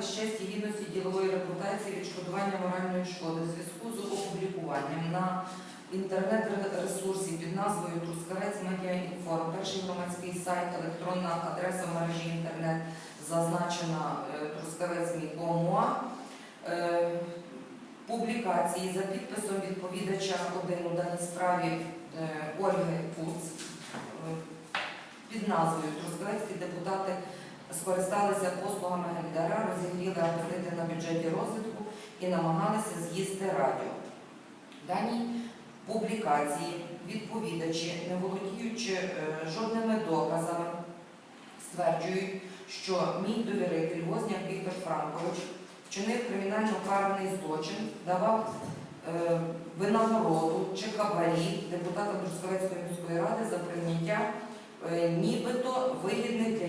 захист честі гідності ділової репутації відшкодування моральної шкоди в зв'язку з опублікуванням на інтернет-ресурсі під назвою Трускавець Медіа Інформ, перший громадський сайт, електронна адреса в мережі інтернет зазначена е, Трускавець Мікомуа. Е, Публікації за підписом відповідача один у даній справі е, Ольги Пуц під назвою Трускавецькі депутати скористалися послугами Гельдара, розігріли апетити на бюджеті розвитку і намагалися з'їсти радіо. Дані публікації відповідачі, не володіючи е, жодними доказами, стверджують, що мій довіритель Возняк Віктор Франкович вчинив кримінально карний злочин, давав е, винагороду чи хабарі депутатам Трускавецької міської ради за прийняття е, нібито вигідних